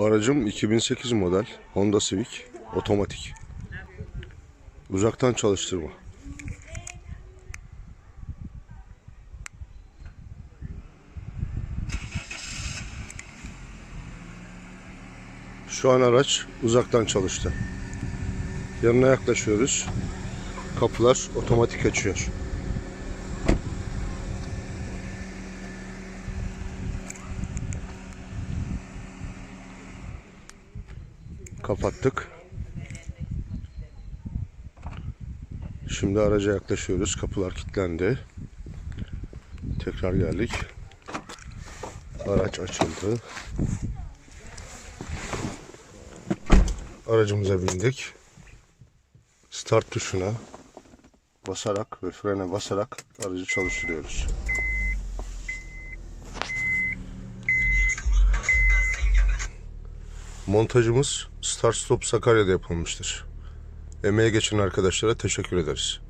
Aracım 2008 model Honda Civic otomatik. Uzaktan çalıştırma. Şu an araç uzaktan çalıştı. Yanına yaklaşıyoruz. Kapılar otomatik açıyor. Kapattık. Şimdi araca yaklaşıyoruz. Kapılar kilitlendi. Tekrar geldik. Araç açıldı. Aracımıza bindik. Start tuşuna basarak ve frene basarak aracı çalıştırıyoruz. Montajımız Start Stop Sakarya'da yapılmıştır. Emeğe geçen arkadaşlara teşekkür ederiz.